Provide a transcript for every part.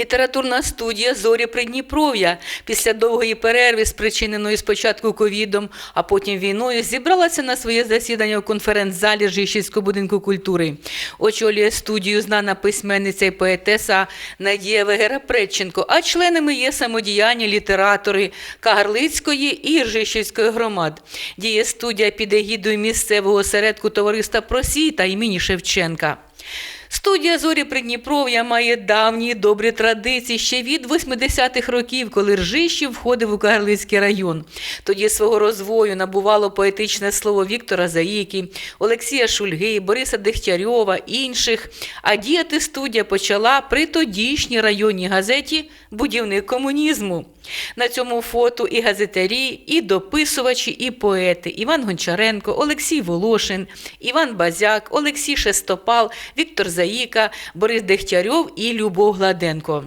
Літературна студія Зорі Придніпров'я після довгої перерви, спричиненої спочатку ковідом, а потім війною, зібралася на своє засідання у конференц-залі Жишівського будинку культури. Очолює студію знана письменниця і поетеса Надія Вегера-Предченко, а членами є самодіяльні літератори Кагарлицької і Ржищівської громад. Діє студія під егідою місцевого осередку товариства Просвіта імені Шевченка. Студія Зорі Придніпров'я має давні добрі традиції ще від 80-х років, коли Ржищів входив у Кагарлицький район. Тоді свого розвою набувало поетичне слово Віктора Заїки, Олексія Шульги, Бориса Дегтярьова, інших. А діяти студія почала при тодішній районній газеті Будівник комунізму. На цьому фото і газетарі, і дописувачі, і поети Іван Гончаренко, Олексій Волошин, Іван Базяк, Олексій Шестопал, Віктор Заїка, Борис Дегтярьов і Любов Гладенко.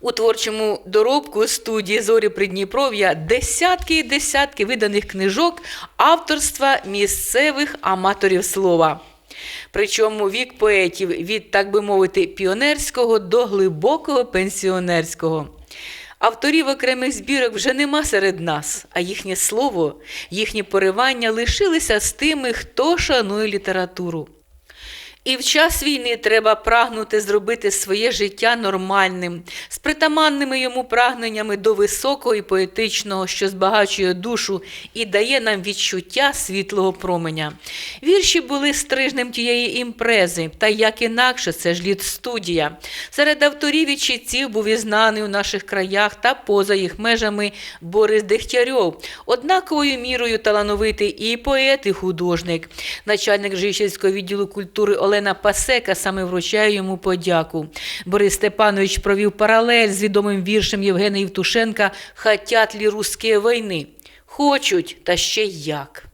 У творчому доробку студії Зорі Придніпров'я десятки і десятки виданих книжок авторства місцевих аматорів слова. Причому вік поетів від, так би мовити, піонерського до глибокого пенсіонерського. Авторів окремих збірок вже нема серед нас, а їхнє слово, їхні поривання лишилися з тими, хто шанує літературу. І в час війни треба прагнути зробити своє життя нормальним, з притаманними йому прагненнями до високого і поетичного, що збагачує душу і дає нам відчуття світлого променя. Вірші були стрижнем тієї імпрези, та як інакше, це ж літ-студія. Серед авторів і читців був і знаний у наших краях та поза їх межами Борис Дегтярьов, однаковою мірою талановитий і поет, і художник. Начальник Жишівського відділу культури Олена Пасека саме вручає йому подяку. Борис Степанович провів паралель з відомим віршем Євгена Євтушенка «Хотять лі русські війни. Хочуть, та ще як.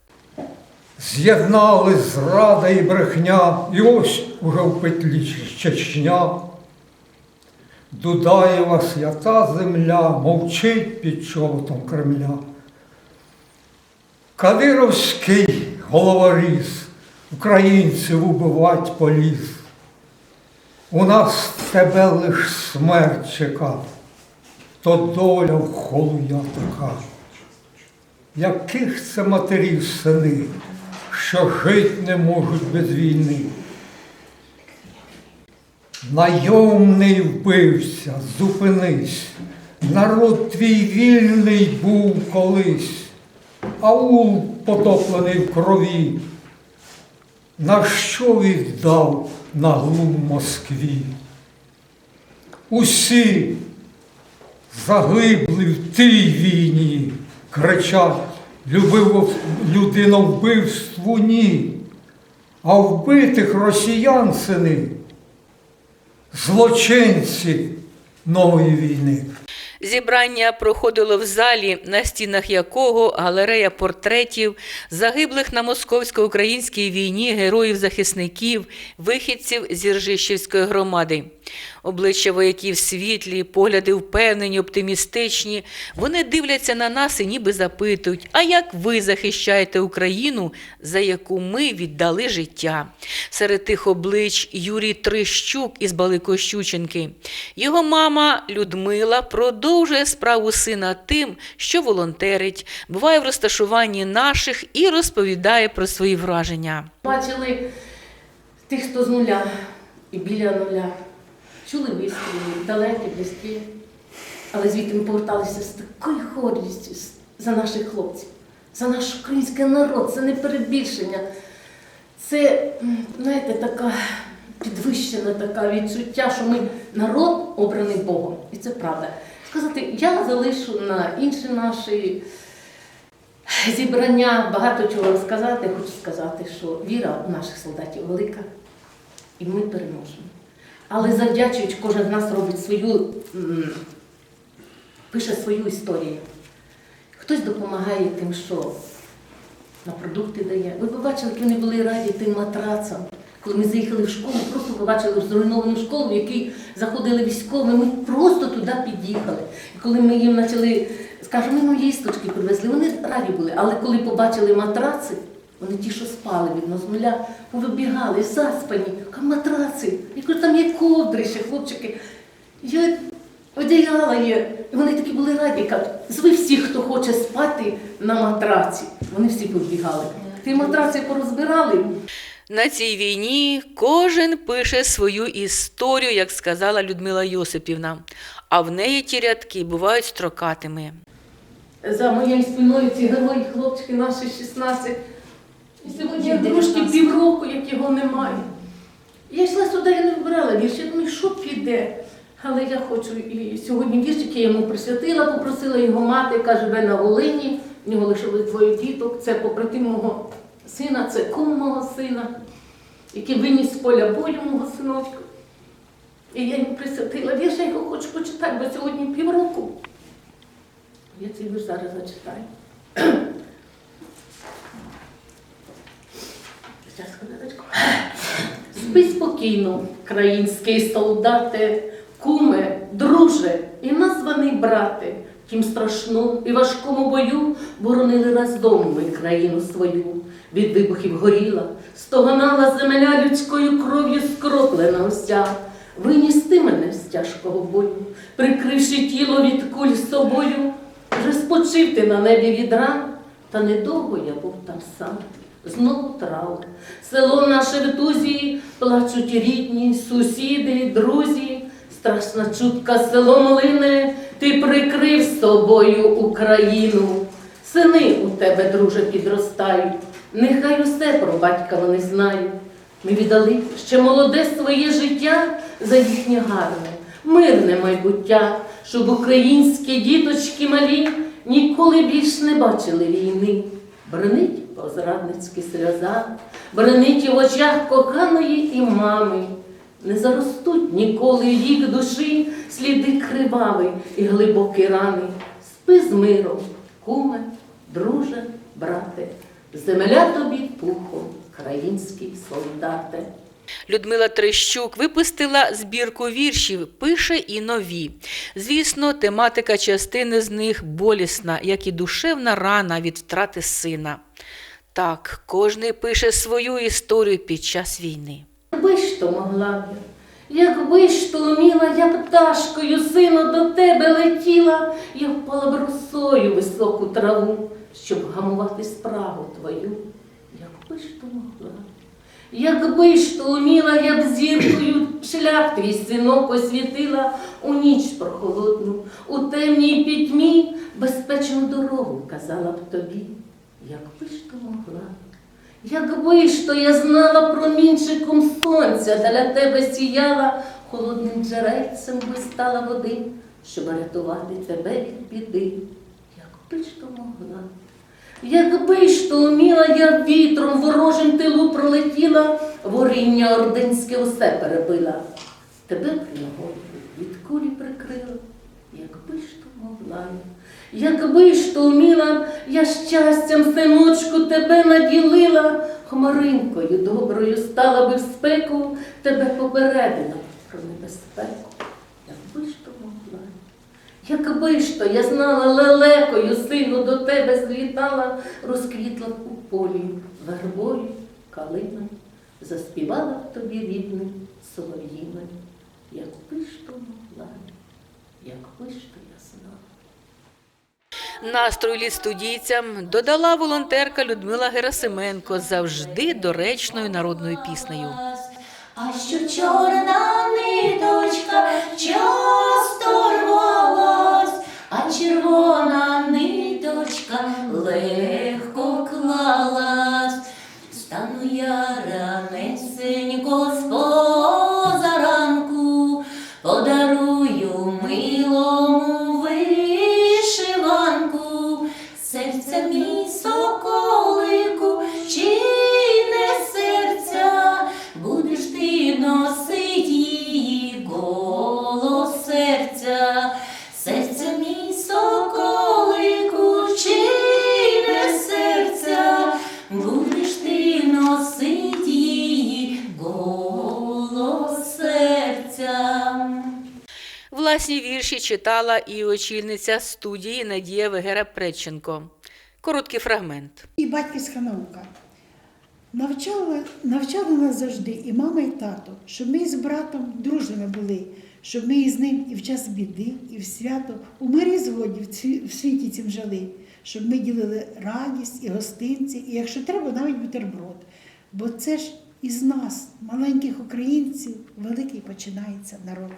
З'єднались зрада і брехня, і ось уже в петлі Чечня. Дудаєва свята земля мовчить під чоботом Кремля. Кадировський головоріз українців убивать поліз. У нас тебе лиш смерть чека, то доля в холуя така. Яких це матерів сини, що жить не можуть без війни? Найомний вбився, зупинись, народ твій вільний був колись, аул потоплений в крові. На що віддав на глум Москві? Усі загибли в тій війні, кричать, любив людиновбивству ні, а вбитих росіян сини, злочинці нової війни. Зібрання проходило в залі, на стінах якого галерея портретів загиблих на московсько-українській війні героїв-захисників, вихідців з Іржищівської громади. Обличчя вояків світлі, погляди впевнені, оптимістичні. Вони дивляться на нас і ніби запитують, а як ви захищаєте Україну, за яку ми віддали життя? Серед тих облич Юрій Трищук із Баликощученки. Його мама Людмила продовжує справу сина тим, що волонтерить, буває в розташуванні наших і розповідає про свої враження. Бачили тих, хто з нуля і біля нуля. Чули вистріли, далекі, близькі. Але звідти ми поверталися з такою гордістю за наших хлопців, за наш український народ. Це не перебільшення. Це, знаєте, така підвищена така відчуття, що ми народ обраний Богом. І це правда. Сказати, я залишу на інші наші зібрання багато чого розказати. Хочу сказати, що віра у наших солдатів велика, і ми переможемо. Але завдячуючи, кожен з нас робить свою, пише свою історію. Хтось допомагає тим, що на продукти дає. Ви побачили, які вони були раді тим матрацам. Коли ми заїхали в школу, просто побачили зруйновану школу, в якій заходили військові, ми просто туди під'їхали. І коли ми їм почали, скажімо, ми їсточки привезли, вони раді були. Але коли побачили матраци, вони ті, що спали від нас з нуля, повибігали, заспані, а матраци. Я кажу, там є ковдри ще, хлопчики. Є одіяла є. І вони такі були раді, кажуть, зви всіх, хто хоче спати на матраці. Вони всі підбігали. Ті матраці порозбирали. На цій війні кожен пише свою історію, як сказала Людмила Йосипівна, а в неї ті рядки бувають строкатими. За моєю спиною ці герої, хлопчики наші 16. І сьогодні трошки 19. півроку, як його немає. Я йшла сюди, я не вибирала вірш. Я думаю, що піде. Але я хочу і сьогодні віршик я йому присвятила, попросила його мати, яка живе на Волині. В нього лишили двоє діток. Це побратим мого сина, це кум мого сина, який виніс з поля бою мого синочка. І я йому присвятила вірш, я його хочу почитати, бо сьогодні півроку. Я цей вірш зараз зачитаю. Зараз, хвилиночку. Спи спокійно, країнський солдате, куме, друже і названий брате. Тім страшному і важкому бою боронили разом ми країну свою. Від вибухів горіла, стогонала земля людською кров'ю скроплена уся. Виніс ти мене з тяжкого бою, прикривши тіло від куль собою. Вже спочив ти на небі від ран, та недовго я був там сам. Знову траур. Село наше в тузі, плачуть рідні, сусіди, друзі. Страшна чутка село Млине, ти прикрив собою Україну. Сини у тебе, друже, підростають, нехай усе про батька вони знають. Ми віддали ще молоде своє життя за їхнє гарне, мирне майбуття, щоб українські діточки малі ніколи більш не бачили війни. Бренить позрадницькі сльоза, бренить в очах коханої і мами. Не заростуть ніколи їх душі сліди криваві і глибокі рани. Спи з миром, куме, друже, брате, земля тобі пухом, країнський солдате. Людмила Трещук випустила збірку віршів, пише і нові. Звісно, тематика частини з них болісна, як і душевна рана від втрати сина. Так, кожний пише свою історію під час війни. Якби ж то могла б якби ж то уміла, я пташкою, сину, до тебе летіла, я впала б росою високу траву, щоб гамувати спрагу твою. Якби ж то могла. Якби ж то уміла, я б зіркою шлях твій синок освітила у ніч прохолодну, у темній пітьмі безпечну дорогу казала б тобі. Якби ж то могла. Якби ж то я знала промінчиком сонця, для тебе сіяла, холодним джерельцем блистала води, щоб рятувати тебе від біди. Якби ж то могла. Якби ж то уміла, я вітром ворожим тилу пролетіла, воріння ординське усе перебила. Тебе при нагоді від кулі прикрила, якби ж то могла. Якби ж то вміла, я щастям, синочку, тебе наділила, хмаринкою доброю стала би в спеку, тебе попередила про небезпеку. Якби ж то могла. Якби ж то я знала лелекою, сину, до тебе злітала, розквітла у полі вербою, калиною, заспівала б тобі рідним солов'їною. Якби ж то могла, якби ж то я Настрою літстудійцям додала волонтерка Людмила Герасименко завжди доречною народною піснею. А що чорна ниточка часто рвалась, а червона ниточка легко Власні вірші читала і очільниця студії Надія Вегера Предченко. Короткий фрагмент. І батьківська наука. Навчала, навчали нас завжди і мама, і тато, щоб ми з братом дружними були, щоб ми із ним і в час біди, і в свято у мирі згоді в світі цім жили, щоб ми ділили радість і гостинці, і якщо треба, навіть бутерброд. Бо це ж із нас, маленьких українців, великий починається народ.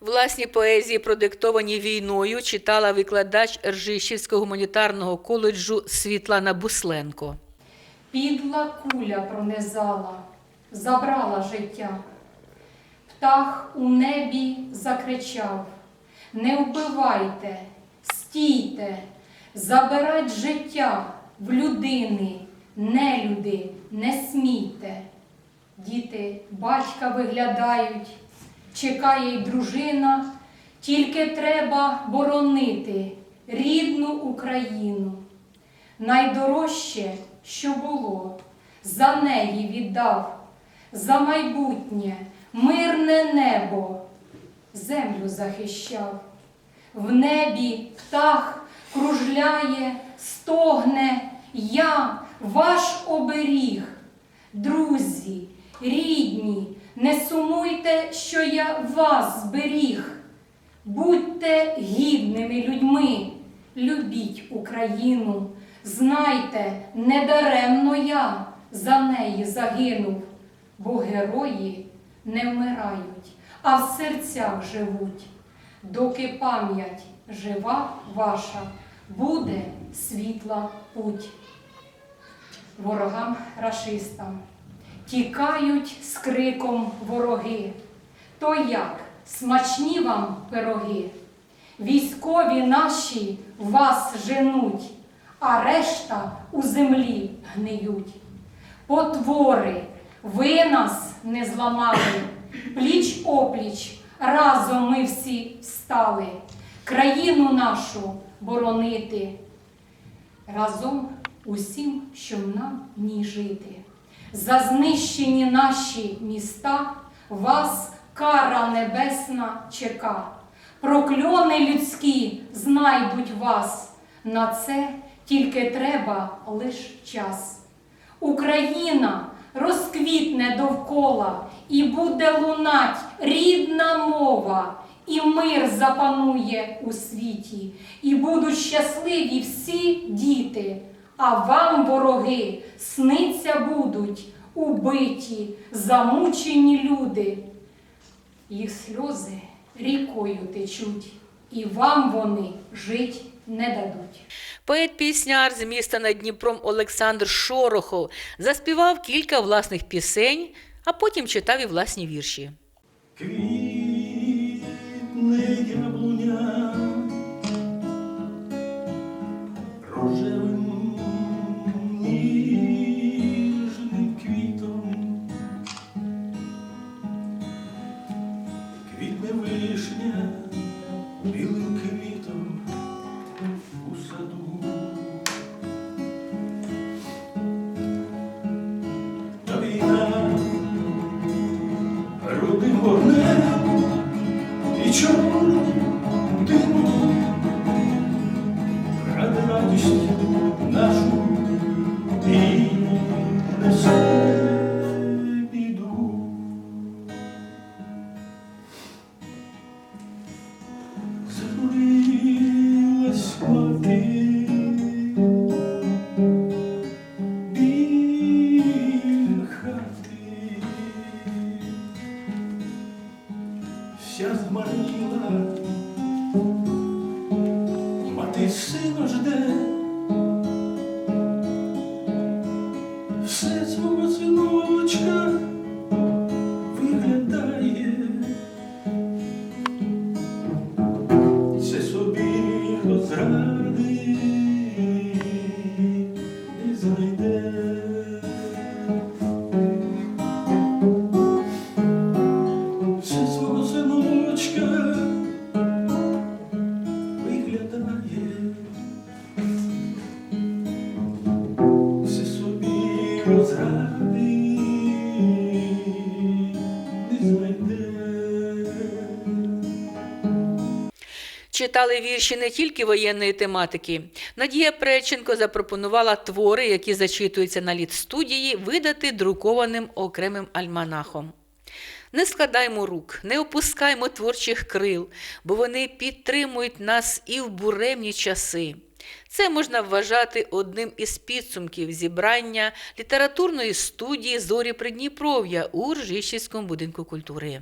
Власні поезії, продиктовані війною, читала викладач Ржищівського гуманітарного коледжу Світлана Бусленко. Підла куля пронизала, забрала життя. Птах у небі закричав: Не вбивайте, стійте, забирать життя в людини, нелюди, не смійте. Діти батька виглядають, чекає й дружина, тільки треба боронити рідну Україну. Найдорожче, що було, за неї віддав, за майбутнє, мирне небо, землю захищав. В небі птах кружляє, стогне, я ваш оберіг. Друзі, рідні, не сумуйте, що я вас зберіг. Будьте гідними людьми, любіть Україну. Знайте, недаремно я за неї загинув, бо герої не вмирають, а в серцях живуть. Доки пам'ять жива ваша, буде світла путь. Ворогам рашистам тікають з криком вороги. То як смачні вам пироги? Військові наші вас женуть, а решта у землі гниють. Потвори, ви нас не зламали, пліч опліч, разом ми всі стали, країну нашу боронити. Разом усім, що нам в ній жити. За знищені наші міста вас кара небесна чека. Прокльони людські знайдуть вас. На це тільки треба лиш час. Україна розквітне довкола, і буде лунать рідна мова, і мир запанує у світі, і будуть щасливі всі діти, а вам, вороги, сниться будуть убиті, замучені люди. Їх сльози рікою течуть, і вам вони жить не дадуть. Поет-пісняр з міста над Дніпром Олександр Шорохов заспівав кілька власних пісень, а потім читав і власні вірші. І не знайде. Читали вірші не тільки воєнної тематики. Надія Преченко запропонувала твори, які зачитуються на літ студії, видати друкованим окремим альманахом. Не складаймо рук, не опускаймо творчих крил, бо вони підтримують нас і в буремні часи. Це можна вважати одним із підсумків зібрання літературної студії Зорі Придніпров'я у Ржищівському будинку культури.